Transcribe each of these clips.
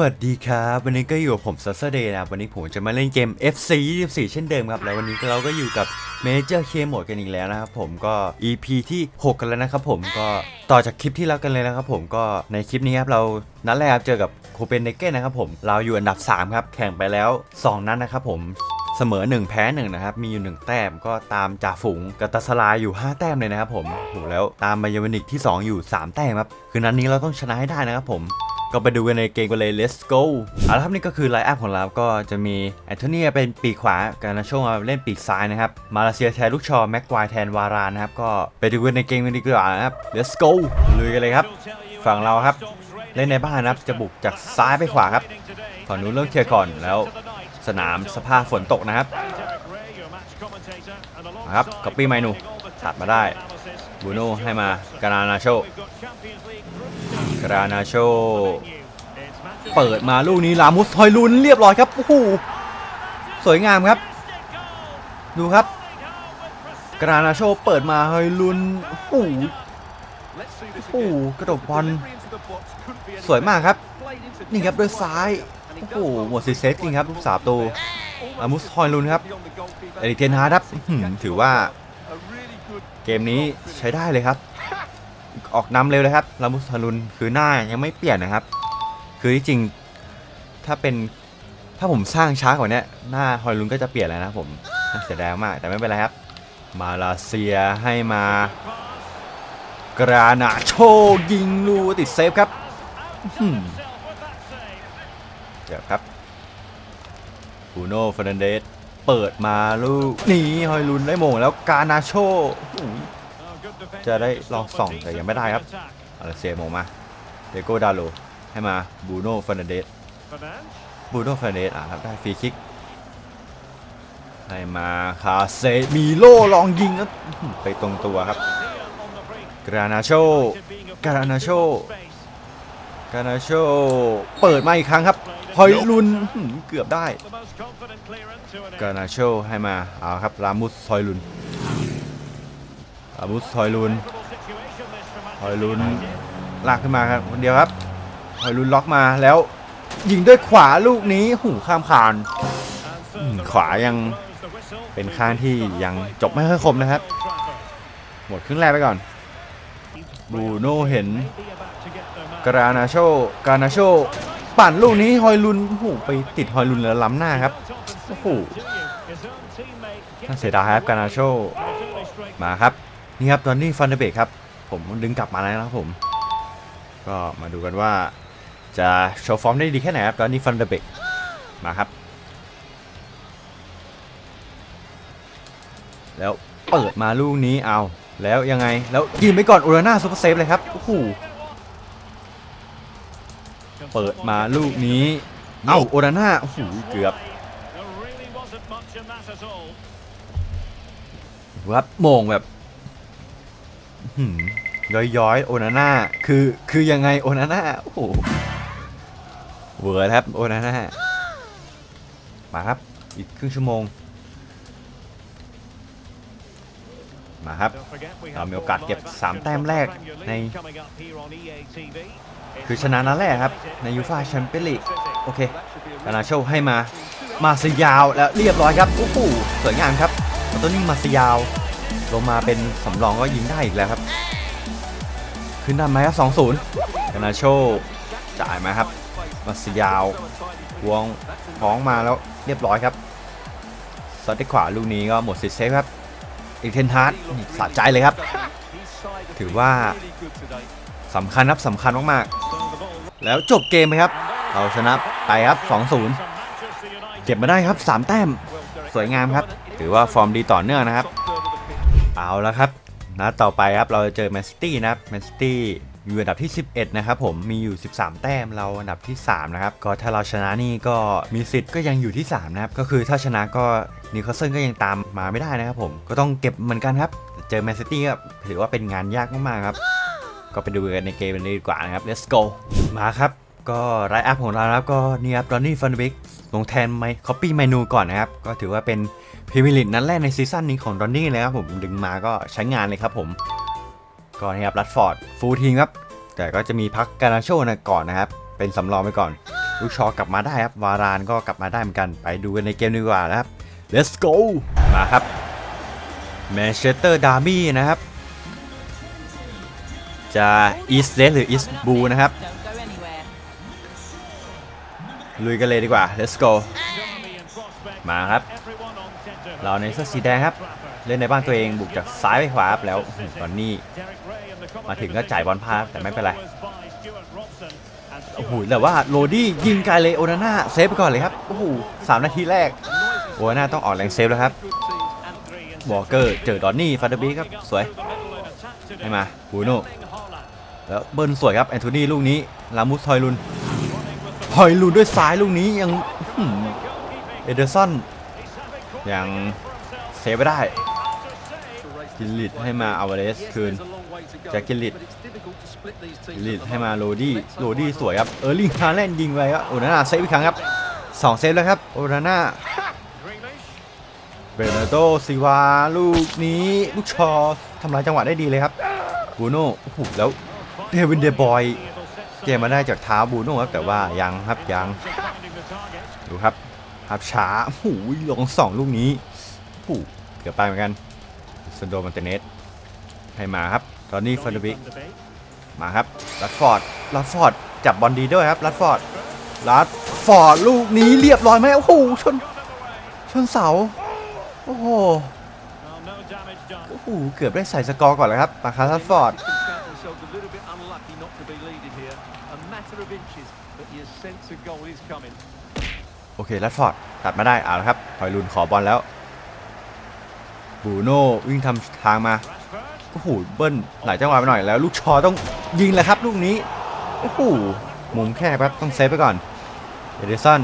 วัสดีครับ วันนี้ก็อยู่กับผมซัสเดย์นะวันนี้ผมจะมาเล่นเกม FC 24 เช่นเดิมครับ แล้ววันนี้เราก็อยู่กับ Major K โหมดกันอีกแล้วนะครับผมก็ EP ที่ 6 กันแล้วนะครับผมก็ต่อจากคลิปที่แล้วกันเลยนะครับผมก็ในคลิปนี้ครับเรานัดแรกครับเจอกับโคเปนเ e เกนนะครับผมเราอยู่อันดับ 3 ครับ แข่งไปแล้ว 2 นัดนะครับผมเสมอ 1 แพ้ 1 นะครับ มีอยู่ 1 แต้มก็ตามจ่าฝูงกัตาสลายอยู่ 5 แต้มเลยนะครับผมโหแล้วตามบายาวนิกที่ 2 อยู่ 3 แต้มครับคือนัดนนี้เราต้องชนะให้ได้นะครับผม ก็ไปดูกันในเกมกันเลย let's go เอาละครับนี่ก็คือไลน์อัพของเราก็จะมีแอนโทเนียเป็นปีกขวาการนาโชมาเล่นปีกซ้ายนะครับ มาเลเซียแทนลูกชอแม็กควายแทนวารานนะครับ ก็ไปดูกันในเกมกันดีกว่านะครับ let's go ลุยกันเลยครับ ฝั่งเราครับ เล่นในบ้านนะครับจะบุกจากซ้ายไปขวาครับฝั่งนู้นเริ่มเคลียร์ก่อนแล้วสนามสภาพฝนตกนะครับครับก๊อปปี้ไมนูตัดมาได้บูโน่ให้มากานานาโช กรานาโช เปิดมาลูกนี้ลามุสฮอยลุนเรียบร้อยครับโอ้โหสวยงามครับ ดูครับ กรานาโชเปิดมาฮอยลุนโอ้โหโอ้กระโดดบอลสวยมากครับ นี่ครับด้วยซ้ายโอ้โหหมดสิเซฟจริงครับลูกสาวตูลามุสฮอยลุนครับเอริเทนฮาร์ดครับถือว่า เกมนี้ใช้ได้เลยครับ ออกนำเร็วเลยครับลามุสฮอยลุนคือหน้ายังไม่เปลี่ยนนะครับ คือที่จริงถ้าเป็นถ้าผมสร้างช้ากว่านี้หน้าฮอยลุนก็จะเปลี่ยนแล้วนะผมน่าเสียดายมากแต่ไม่เป็นไรครับ มาเลเซียให้มากรานาโชยิงลูติดเซฟครับเดี๋ยวครับบูโน่ฟรนเดสเปิดมาลูกนี่ฮอยลุนได้โมงแล้วกานาโช จะได้ลองส่องแต่ยังไม่ได้ครับมาเลเซียโมงมาเดโกดาโลให้มาบูโน่เฟรนเดสบูโน่เฟรนเดสอะครับได้ฟรีคิกให้มาคาเซมิโลลองยิงครับไปตรงตัวครับกรานาโชกรานาโชกานาโชเปิดมาอีกครั้งครับฮอยลุนเกือบได้กานาโชให้มาเอาครับรามุสฮอยลุน รามุสฮอยลุนฮอยลุนลากขึ้นมาครับคนเดียวครับฮอยลุนล็อกมาแล้ว ยิงด้วยขวาลูกนี้หูข้ามคานขวายังเป็นข้างที่ยังจบไม่ค่อยคมนะครับ หมดครึ่งแรกไปก่อนบูโน่เห็นกรานาโชกรานาโชปั่นลูกนี้ฮอยลุนโอ้โหไปติดฮอยลุนแล้วล้ำหน้าครับโอ้โหน่าเสียดายครับกานาโชมาครับ นี่ครับตอนนี้ฟันเดเบกครับ ผมดึงกลับมาแล้วนะครับผม ก็มาดูกันว่าจะโชว์ฟอร์มได้ดีแค่ไหนครับตอนนี้ฟันเดเบกมาครับ แล้วเปิดมาลูกนี้เอาแล้วยังไงแล้วยิงไปก่อนโอราน่าซุปเปอร์เซฟเลยครับโอ้โหเปิดมาลูกนี้เอ้าโอราน่าโอ้โหเกือบวับโมงแบบอื้อหือ ย้อยๆ โอนาน่า คือ คือยังไงโอนาน่า โอ้โห เวอร์ครับโอนาน่า มาครับ อีกครึ่งชั่วโมง มาครับ เรามีโอกาสเก็บ 3 แต้มแรกใน คือชนะนัดแรกครับ ในยูฟ่าแชมเปี้ยนลีก โอเคกานาโชให้มา มาสยาวแล้วเรียบร้อยครับ โอ้โห สวยงามครับอัลโตนี่มาสยาว ลงมาเป็นสำรองก็ยิงได้อีกแล้วครับ ขึ้นนำไหมครับ2-0กานาโชจ่ายมาครับมาสยาววงพ้องมาแล้วเรียบร้อยครับซอดที่ขวาลูกนี้ก็หมดสิทธิ์เซฟครับอีกเทนฮาร์ดสะใจเลยครับ ถือว่าสำคัญครับสำคัญมากๆ แล้วจบเกมไปครับเราชนะไปครับ 2-0 เก็บมาได้ครับ 3 แต้ม สวยงามครับ ถือว่าฟอร์มดีต่อเนื่องนะครับ เอาแล้วครับนัดต่อไปครับเราจะเจอแมนซิตี้นะครับแมนซิตี้อยู่อันดับที่ 11 นะครับผมมีอยู่ 13 แต้มเราอันดับที่ 3 นะครับ ก็ถ้าเราชนะนี่ก็มีสิทธิ์ก็ยังอยู่ที่ 3 นะครับ ก็คือถ้าชนะก็นิวคาสเซิลก็ยังตามมาไม่ได้นะครับผมก็ต้องเก็บเหมือนกันครับ เจอแมนซิตี้ก็ถือว่าเป็นงานยากมากๆครับ ก็ไปดูกันในเกมนเลยดีกว่านะครับ let's go มาครับ ก็ไรอัพของเรานะครับก็นี่ครับดอนนี่ฟันบิกลงแทนไมคอปปี้เมนูก่อนนะครับ ก็ถือว่าเป็น พรีเมียร์ลีกนัดแรกในซีซั่นนี้ของดอนนี่เลยครับผมดึงมาก็ใช้งานเลยครับผมก็นี่ครับรัดฟอร์ดฟูลทีมครับ แต่ก็จะมีพักการาโชนะก่อนนะครับ เป็นสำรองไปก่อน ลูกชอกลับมาได้ครับ วารานก็กลับมาได้เหมือนกัน ไปดูกันในเกมดีกว่านะครับ let's go มาครับแมนเชสเตอร์ดาร์บี้นะครับ จะอีสเ s หรืออีสบูนะครับลุยกันเลยดีกว่า let's go มาครับ เราในเสื้อสีแดงครับ เล่นในบ้านตัวเองบุกจากซ้ายไปขวาแล้วตอนนี้มาถึงก็จ่ายบอลพลาดแต่ไม่เป็นไรโอ้โหแต่ว่าโรดี้ยิงไกลเลยโอนาน่าเซฟไปก่อนเลยครับโอ้โหสามนาทีแรกโอนาน่าต้องออกแรงเซฟแล้วครับวอลเกอร์เจอดอนนี่ฟาเดบีครับสวยให้มาบูโน่แล้วเบิ้ลสวยครับแอนโทนีลูกนี้ลามุสทอยลุนทอยลุนด้วยซ้ายลูกนี้ยังเอเดอร์สัน ยังเซฟไม่ได้ กิลลิตให้มาอาวาเรสคืนแจ็คกิลลิตกิลลิตให้มาโรดี้โรดี้สวยครับ เออร์ลิงฮาแลนด์ยิงไปครับโอนาน่าเซฟอีกครั้งครับสองเซฟแล้วครับโอนาน่าเบรนาโดซิวาลูกนี้ลูกชอทำลายจังหวะได้ดีเลยครับบูโน่โอ้โหแล้วเดวินเดบอยเกมมาได้จากเท้าบูโน่ครับแต่ว่ายังครับยังดูครับ ครับช้าโอ้โหลงสองลูกนี้โอ้โหเกือบไปเหมือนกันซันโดมันเตเนสให้มาครับ ตอนนี้ฟันเดบิกมาครับรัดฟอร์ดรัดฟอร์ดจับบอลดีด้วยครับรัดฟอร์ดรัดฟอร์ดลูกนี้เรียบร้อยไหมโอ้โหชนชนเสาโอ้โหโอ้โหเกือบได้ใส่สกอร์ก่อนแล้วครับมาคารัดฟอร์ด โอเครัดฟอร์ดตัดมาได้เอาละครับถอยลุนขอบอลแล้วบูโน่วิ่งทำทางมาโอ้โหเบิ้ลหลายจังหวะไปหน่อยแล้ว ลูกชอต้องยิงแหละครับ ลูกนี้โอ้โหมุมแคบครับต้องเซฟไปก่อนเอเดสัน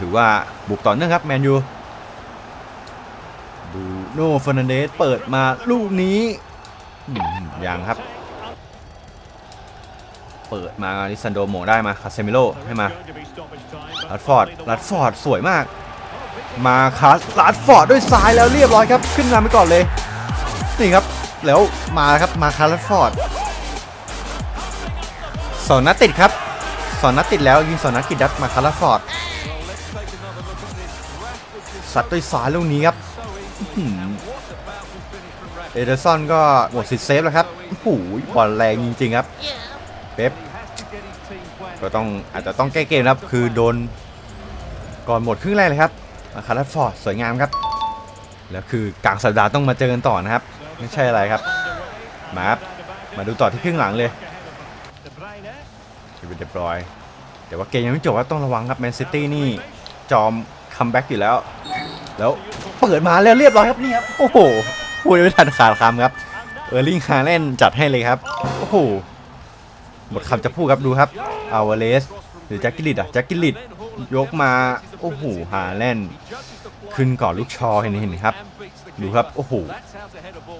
ถือว่าบุกต่อเนื่องครับแมนยูบูโน่เฟอร์นันเดสเปิดมาลูกนี้ยังครับ เปิดมาลิซันโดโมงได้มาคาเซมิโลให้มาลัดฟอร์ดลัดฟอร์ดสวยมาก มาคาสลัดฟอร์ดด้วยซ้ายแล้วเรียบร้อยครับ ขึ้นนำไปก่อนเลย นี่ครับ แล้วมาครับมาคาลัดฟอร์ดสองนัดติดครับสองนัดติดแล้วยิงสองนัดติดดัดมาคาลัดฟอร์ดสัดด้วยซ้ายลูกนี้ครับอื้อหือเอเดอร์สันก็หมดสิทธิ์เซฟแล้วครับโอ้โหบอลแรงจริงๆครับ เป๊ปก็ต้องอาจจะต้องแก้เกมครับคือโดนก่อนหมดครึ่งแรกเลยครับคาร์ลฟอร์ดสวยงามครับ แล้วคือกลางสัปดาห์ต้องมาเจอกันต่อนะครับ ไม่ใช่อะไรครับ มาครับมาดูต่อที่ครึ่งหลังเลยชีวิตเรียบร้อย แต่ว่าเกมยังไม่จบว่าต้องระวังครับแมนซิตี้นี่จอมคัมแบ็กอยู่แล้ว แล้วเปิดมาแล้วเรียบร้อยครับนี่ครับโอ้โหพูดไม่ทันขาดคำครับเออร์ลิงฮาแลนจัดให้เลยครับ โอ้โห หมดคำจะพูดครับดูครับอาวเลสหรือแจ็คกิลลิตอะแจ็คกิลลิตยกมาโอ้โหฮาแลนขึ้นก่อนลูกชอเห็นเห็นครับ ดูครับโอ้โห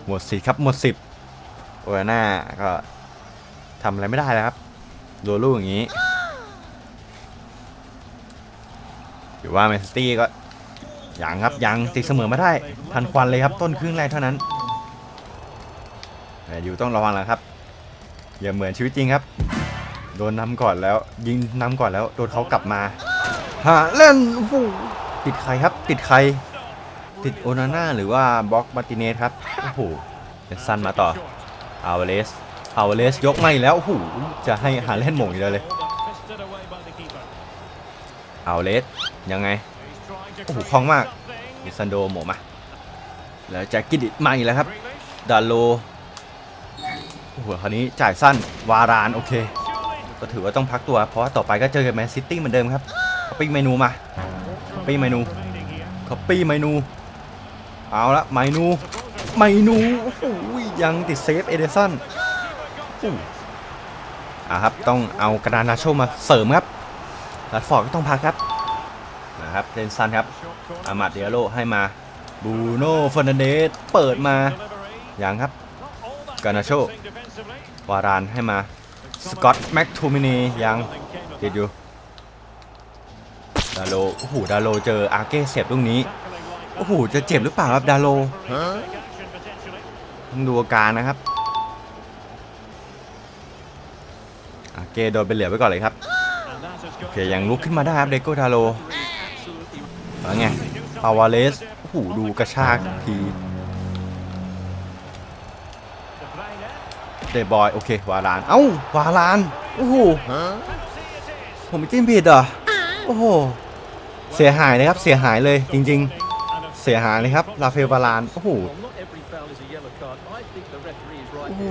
หมดสิทธิ์ครับหมดสิบโอนาน่าก็ทำอะไรไม่ได้แล้วครับโดนลูกอย่างนี้ถือว่าแมนซิตี้ก็ยังครับยังติดเสมอไมาได้ทันควันเลยครับต้นครึ่งแรกเท่านั้นแต่อยู่ต้องระวังแล้วครับ อย่าเหมือนชีวิตจริงครับ โดนนำก่อนแล้ว ยิงนำก่อนแล้ว โดนเขากลับมาหาเล่นโหติดใครครับ ติดใคร ติดโอนาน่าหรือว่าบล็อกมาติเนสครับโอ้โหเป็นสั้นมาต่ออาวเลสอาวเลสยกไม่แล้วโอ้โหจะให้หาเล่นหม่งอีกแล้วเลยอาวเลสยังไงโอ้โหคล่องมากมิซันโดโหมงมาแล้วแจ็คกิดิตมาอีกแล้วครับดาโล โอ้โหคราวนี้จ่ายสั้นวารานโอเค ก็ถือว่าต้องพักตัว เพราะว่าต่อไปก็เจอกับแมนซิตี้เหมือนเดิมครับคอปปี้เมนูมาคอปปี้เมนูคอปปี้เมนู เอาละเมนูเมนูโอ้โหยังติดเซฟเอเดสันอะครับต้องเอากระดานนาโชมาเสริมครับลัดฟอร์ดก็ต้องพักครับนะครับเดนซันครับอามาดเดียโลให้มาบูโน่เฟอร์นันเดสเปิดมาอยังครับ กานาโชวารานให้มาสกอตแม็กทูมินียังติดอยู่ดาโลโอ้โหดาโลเจออาเก้เสียบลูกนี้โอ้โหจะเจ็บหรือเปล่าครับดาโลต้องดูอาการนะครับอาเก้โดนเป็นเหลือไปก่อนเลยครับโอเคยังลุกขึ้นมาได้ครับเดโกทาโรแล้วไงปาวาเลสโอ้โหดูกระชากที เดบอยโอเควาลาน เอ้าวาลาน โอ้โห ผมไม่จิ้มผิดเหรอ โอ้โห เสียหายเลยครับ เสียหายเลยจริง ๆ เสียหายเลยครับ ลาเฟลวาลาน โอ้โห โอ้โห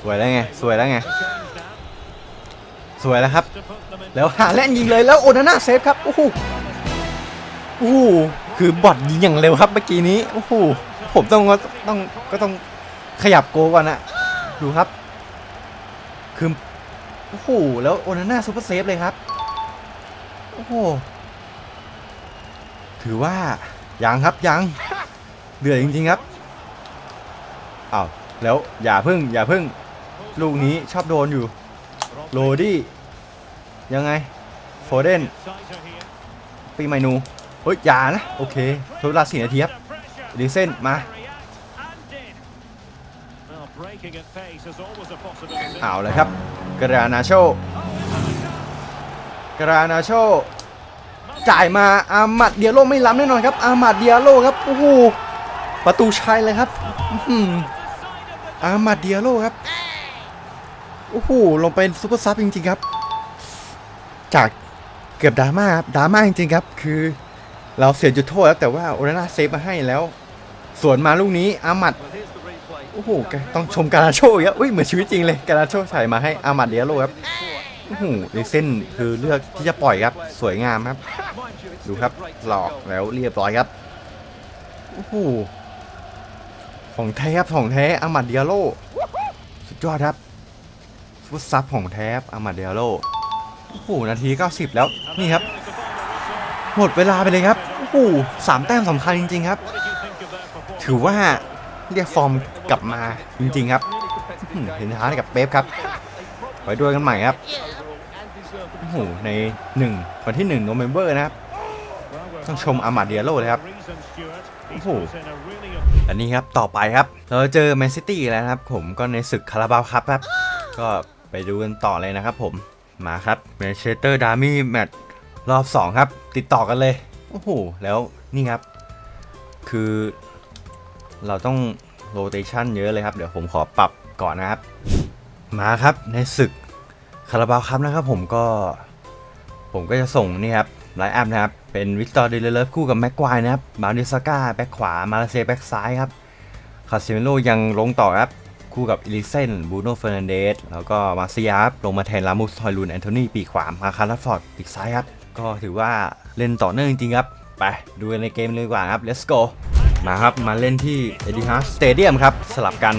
สวยแล้วไง สวยแล้วไง สวยแล้วครับ แล้วหาแล่นยิงเลยแล้วโอนาน่าเซฟครับ โอ้โห โอ้โห คือบอดยิงอย่างเร็วครับเมื่อกี้นี้ โอ้โห ผมต้องก็ต้องก็ต้อง ขยับโกก่อนอะดูครับ คือโอ้โหแล้วโอนาน่าซูเปอร์เซฟเลยครับ โอ้โห ถือว่ายังครับยังเดือดจริง ๆ ครับอ้าวแล้วอย่าพึ่ง อย่าพึ่ง ลูกนี้ชอบโดนอยู่ โรดี้ยังไง โฟเดนปีใหม่นูเฮ้ยอย่านะ โอเคทดเวลาสี่นาทีครับดีเซนมา เอาเลยครับกรานาโชกรานาโชจ่ายมาอามัดเดียโลไม่ล้ำแน่นอนครับอามัดเดียโลครับโอ้โหประตูชัยเลยครับอามัดเดียโลครับโอ้โหลงเป็นซุปเปอร์ซับจริงๆครับ จากเกือบดราม่าครับดราม่าจริงๆครับ คือเราเสียจุดโทษแล้วแต่ว่าโอนาน่าเซฟมาให้แล้ว ส่วนมาลูกนี้อามัด โอ้โหต้องชมการาโชอีกแล้วอุ้ยเหมือนชีวิตจริงเลยการาโชใส่มาให้อามัดเดียโลครับโอ้โหในเส้นคือเลือกที่จะปล่อยครับสวยงามครับ ดูครับหลอกแล้วเรียบร้อยครับโอ้โหของแท้ครับของแท้อามัดเดียโลสุดยอดครับฟุตซับของแท้อามัดเดียโลโอ้โหนาที 90 แล้วนี่ครับ หมดเวลาไปเลยครับโอ้โหสามแต้มสำคัญจริง ๆ ครับ ถือว่า เรียกฟอร์มกลับมาจริง ๆ ครับเห็นท้ากับเป๊ปครับไว้ด้วยกันใหม่ครับโอ้โหใน 1 วันที่1โนเวมเบอร์นะครับ ต้องชมอามาเดียโลเลยครับโอ้โหอันนี้ครับต่อไปครับ เราเจอแมนซิตี้แล้วครับ ผมก็ในศึกคาราบาวครับครับ ก็ไปดูกันต่อเลยนะครับผมมาครับแมนเชสเตอร์ดาร์มี่แมตช์รอบ 2 ครับ ติดต่อกันเลย โอ้โห แล้วนี่ครับ คือ เราต้องโรเตชันเยอะเลยครับ เดี๋ยวผมขอปรับก่อนนะครับ มาครับในศึกคาราบาวครับนะครับ ผมก็ ผมก็จะส่งนี่ครับไลน์อัพนะครับ เป็นวิกตอร์เดลเลฟคู่กับแม็กควายนะครับบาร์ดิสก้าแบ็คขวามาเลเซียแบ็คซ้ายครับคาซิเมโลยังลงต่อครับ คู่กับอิลิเซนบูโนเฟอร์นันเดสแล้วก็มาซิยาบลงมาแทนลามุสทอยลูนแอนโทนีปีขวามาคาร์ลฟอร์ดปีกซ้ายครับ ก็ถือว่าเล่นต่อเนื่องจริงครับ ไปดูในเกมเลยดีกว่าครับ let's go มาครับ มาเล่นที่เอดิฮาร์สเตเดียมครับ สลับกัน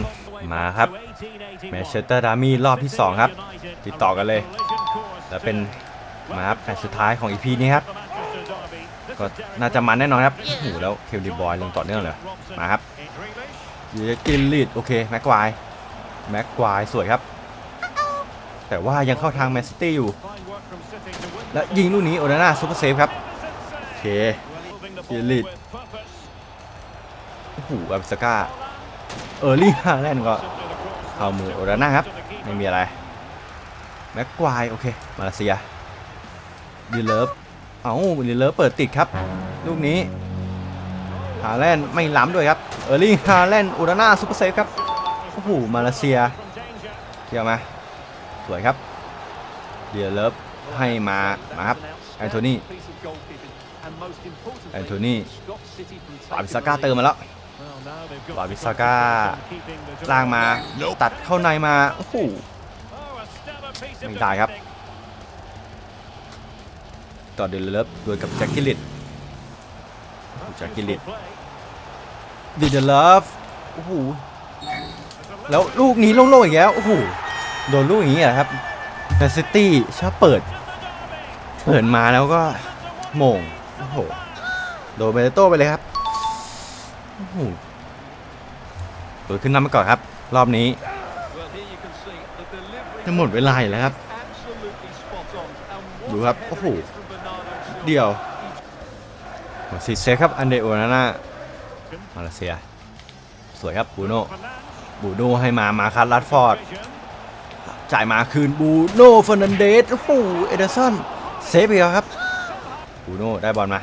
มาครับแมนเชสเตอร์ดาร์มี่รอบที่ 2 ครับ ติดต่อกันเลย แล้วเป็นมาครับแมตช์สุดท้ายของ EP นี้ครับ ก็น่าจะมันแน่นอนครับโอ้โหแล้วเคลดีบอยลงต่อเนื่องเลยมาครับเยกินลีดโอเคแม็กควายแม็กควายสวยครับ แต่ว่ายังเข้าทางแมนซิตี้อยู่ และยิงลูกนี้โอนาน่าซูเปอร์เซฟครับ โอเคกินลีด หอับสก้าเออร์ลี่ฮาแลนด์ก็เข้ามือโอนาน่าครับ ไม่มีอะไร แม็กควาย โอเค มาเลเซียดีเลิฟเอาดีเลิฟเปิดติดครับ ลูกนี้ฮาแลนด์ไม่ล้ำด้วยครับ เออร์ลี่ฮาแลนด์อูราน่าซูเปอร์เซฟครับโอ้โหมาเลเซียเกี่ยวมาสวยครับเดียเลิฟให้มามาครับแอนโทนีแอนโทนีปาบิสก้าเติมมาแล้ว วาบิสก้าล่างมาตัดเข้าในมาโอ้โหไม่ได้ครับต่อเดลเลฟโดยกับแจ็คกิลิตแจ็คกิลิตดิเดลเลฟโอ้โหแล้วลูกนี้โล่งๆอีกแล้วโอ้โหโดนลูกอย่างนี้เหรอครับแมนซิตี้ชอบเปิด เปิดมาแล้วก็โหม่งโอ้โหโดนเบเตโต้ไปเลยครับ โอ้โหเปิดขึ้นนำมาก่อนครับ รอบนี้จะหมดเวลาแล้วครับ ดูครับ โอ้โห เดียวสิเซครับ อันเดโอนาน่ามาเลเซีย สวยครับบูโน่บูโน่ให้มา มาคัสลัดฟอร์ด จ่ายมาคืนบูโน่เฟอร์นันเดส โอ้โห เอเดอร์สันเซฟไปแล้วครับบูโน่ได้บอลมา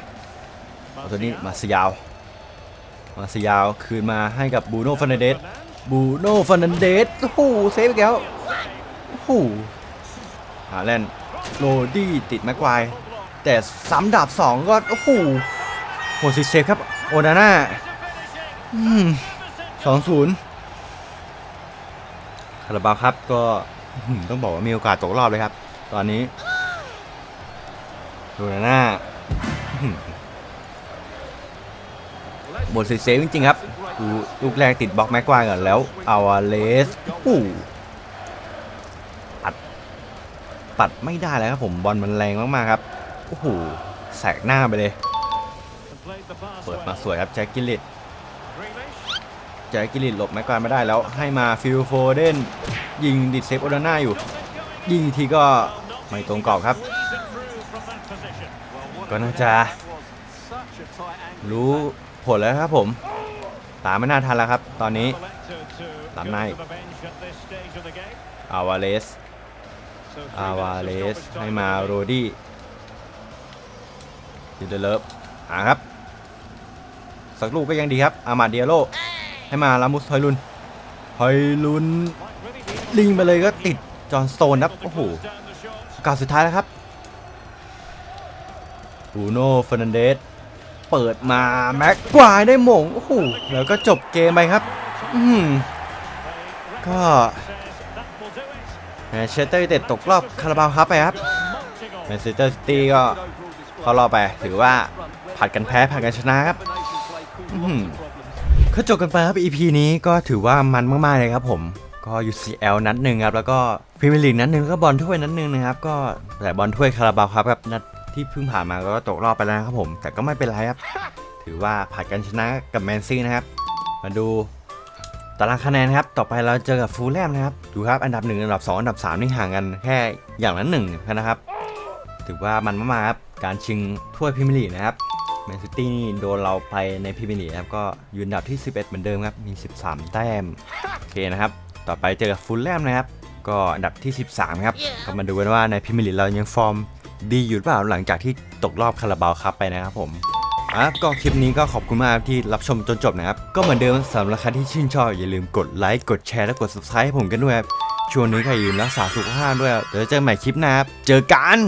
เอาตัวนี้มาสยาว มาสยาวคืนมาให้กับบูโนเฟอร์นันเดสบูโนเฟอร์นันเดสโอ้โหเซฟไปแล้วโอ้โหฮาแลนโรดี้ติดแม็กควายแต่ซ้ำดาบสองก็โอ้โหโหสิเซฟครับโอนาน่าสองศูนย์คาราบาวครับก็ต้องบอกว่ามีโอกาสตกรอบเลยครับ ตอนนี้โอนาน่า หือบทเซฟจริงๆครับดูลูกแรกติดบล็อกแม็กควายก่อนแล้วเอาเลสโอ้โหปัดปัดไม่ได้เลยครับผมบอลมันแรงมากๆครับโอ้โหแสกหน้าไปเลยเปิดมาสวยครับแจ็คกิลลิตแจ็คกิลลิตหลบแม็กควายไม่ได้แล้วให้มาฟิลโฟเดนยิงดิดเซฟโอนาน่าอยู่ ยิงทีก็ไม่ตรงกรอบครับ ก็น่าจะรู้ ผลแล้วครับผม ตามไม่น่าทันแล้วครับ ตอนนี้ลำในอาวาเลสอาวาเลสให้มาโรดี้ดิเดเลฟหาครับ สักลูกก็ยังดีครับ อามาเดียโล ให้มาลามุสไฮลุนไฮลุนลิงไปเลยก็ติดจอห์นสโตนครับ โอ้โหกาสสุดท้ายแล้วครับบูโน่เฟอร์นันเดส เปิดมาแม็กควายได้หมงโอ้โหแล้วก็จบเกมไปครับ อืมก็แมนเชสเตอร์ยูไนเต็ดตกรอบคาราบาวครับไปครับแมนเชสเตอร์ซิตี้ก็เข้ารอบไปถือว่าผัดกันแพ้ผัดกันชนะครับอื้อหือก็จบกันไปครับ EP นี้ก็ถือว่ามันมากๆเลยครับผมก็ UCL นัดหนึ่งครับ แล้วก็พรีเมียร์ลีกนัดหนึ่งแล้วก็บอลถ้วยนัดหนึ่งนะครับ ก็แต่บอลถ้วยคาราบาวครับครับนัด ที่เพิ่งผ่านมาก็ตกรอบไปแล้วนะครับผม แต่ก็ไม่เป็นไรครับ ถือว่าผัดกันชนะกับแมนซีนะครับ มาดูตารางคะแนนครับ ต่อไปเราเจอกับฟูลแลมนะครับ ดูครับ อันดับ 1 อันดับ 2 อันดับ 3 นี่ห่างกันแค่อย่างละหนึ่งนะครับ ถือว่ามันมากๆครับ การชิงถ้วยพรีเมียร์ลีกนะครับ แมนซิตี้นี่โดนเราไปในพรีเมียร์ลีกครับ ก็อยืนอันดับที่ 11 เหมือนเดิมครับ มี 13 แต้ม โอเคนะครับ ต่อไปเจอกับฟูลแลมนะครับ ก็อันดับที่ 13 ครับ ก็มาดูกันว่าในพรีเมียร์ลีกเรายังฟอร์ม ดีอยู่เปล่าหลังจากที่ตกรอบคาราบาวครับไปนะครับผมอะก็คลิปนี้ก็ขอบคุณมากที่รับชมจนจบนะครับ ก็เหมือนเดิมสำหรับใครที่ชื่นชอบ อย่าลืมกดไลค์กดแชร์และกด subscribe ให้ผมกันด้วยครับช่วงนี้ใครอย่าลืมรักษาสุขภาพด้วยครับเดี๋ยวเจอกันใหม่คลิปหน้าครับเจอกัน